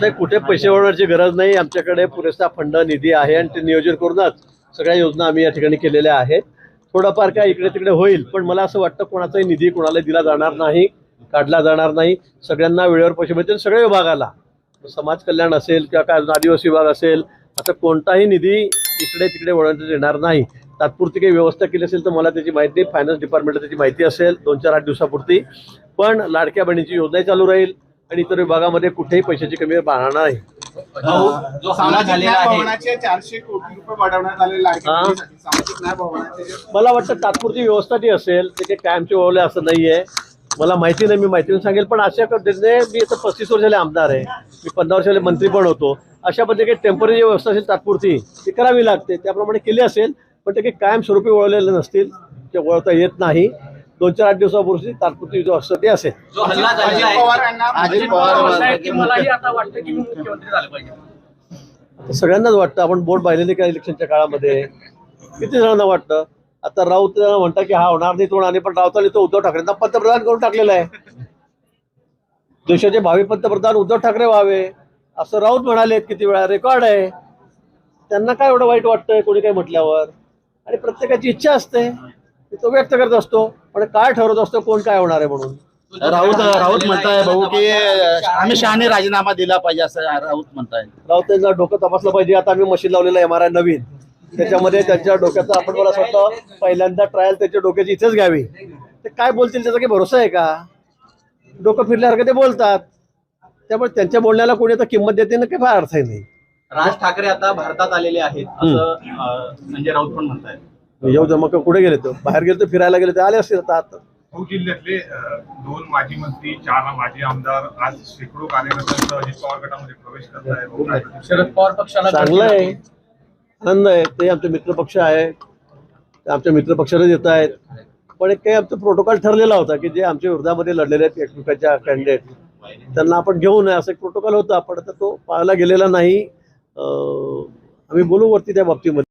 नाही कुठे पैसे वळवण्याची गरज नाही. आमच्याकडे पुरेसा फंड निधी आहे आणि ते नियोजन करूनच सगळ्या योजना आम्ही या ठिकाणी केलेल्या आहेत. थोडंफार काय इकडे तिकडे होईल पण मला असं वाटतं कोणाचाही निधी कोणाला दिला जाणार नाही काढला जाणार नाही. सगळ्यांना वेळेवर पैसे मिळतील सगळ्या विभागाला. समाज कल्याण असेल किंवा काय आदिवासी विभाग असेल असं कोणताही निधी इकडे तिकडे वळवण्यात येणार नाही. तात्पुरती काही व्यवस्था केली असेल तर मला त्याची माहिती फायनान्स डिपार्टमेंटला त्याची माहिती असेल दोन चार आठ दिवसापुरती. पण लाडक्या बहिणीची योजनाही चालू राहील. आणि इतर विभागामध्ये कुठेही पैशाची कमी राहणार नाही. जो झालेला आहे भवनाचे चारशे कोटी रुपये वाढवण्यात आलेले आहे हा. सामाजिक न्याय भवनाचे जे मला वाटतं तात्पुरती व्यवस्था ती असेल ते काही कायमचे वळवले असं नाहीये. मला माहिती नाही मी माहितीने सांगेल पण अशा पद्धतीने मी आता पस्तीस वर्षाले आमदार आहे. मी पंधरा वर्षाले मंत्री पण होतो. अशा पद्धतीने काही टेंपररी व्यवस्था असेल तात्पुरती ती करावी लागते. त्याप्रमाणे केली असेल पण ते काही कायमस्वरूपी वळवलेले नसतील ते वळवता येत नाही. दोन चार आठ दिवसापूर्वी तात्पुरती जो असतं ते असेल जो हल्ला अजित झालेला आहे. पवार यांना अजित पवार म्हणतायत की मलाही आता वाटतं की मी मुख्यमंत्री झाले पाहिजे. आता सगळ्यांनाच वाटतं आपण बोर्ड पाहिलेले का इलेक्शनच्या काळामध्ये? किती जणांना वाटतं? आता राऊत म्हणता की हा होणार नाही तो होणार नाही पण राऊतांनी तो उद्धव ठाकरेंना पंतप्रधान करून टाकलेला आहे. देशाचे भावी पंतप्रधान उद्धव ठाकरे व्हावे असं राऊत म्हणाले किती वेळा रेकॉर्ड आहे. त्यांना काय एवढं वाईट वाटतंय कोणी काही म्हटल्यावर? आणि प्रत्येकाची इच्छा असते ती तो व्यक्त करत असतो. पण काय ठरवत असतो कोण काय होणार आहे म्हणून? राऊत राऊत म्हणताय भाऊ की अमित शहाने राजीनामा दिला पाहिजे असं राऊत म्हणताय. राऊतांना डोकं तपासलं पाहिजे. आता आम्ही मशीन लावलेलं एम आर आय नवीन. त्याच्यामध्ये त्यांच्या डोक्याचा आपण मला असं वाटतं पहिल्यांदा ट्रायल त्याच्या डोक्याची इथेच घ्यावी. ते काय बोलतील त्याचा काही भरोसा आहे का? डोकं फिरल्यासारखं ते बोलतात. त्यामुळे त्यांच्या बोलण्याला कोणी आता किंमत देते ना काही फार अर्थ नाही. राज ठाकरे आता भारतात आलेले आहेत असं संजय राऊत पण म्हणतायत. येऊ दे मग कुठे गेले तो? बाहेर गेले तर फिरायला गेले तर आले असतील आता आता. भाऊ जिल्ह्यातले दोन माजी मंत्री चार माजी आमदार आज शेकडो कार्यकर्त्यांचा अजित पवार गटामध्ये प्रवेश करत आहे. शरद पवार पक्षाला चांगलं आहे. आनंद आहे. ते आमचे मित्रपक्ष आहे. ते आमच्या मित्रपक्षाला येत आहेत. पण एक काही आमचा प्रोटोकॉल ठरलेला होता की जे आमच्या विरोधामध्ये लढलेले आहेत एकमेकांच्या कॅन्डिडेट त्यांना आपण घेऊ नये असं एक प्रोटोकॉल होता. पण आता तो पाहायला गेलेला नाही. आम्ही बोलू वरती त्या बाबतीमध्ये.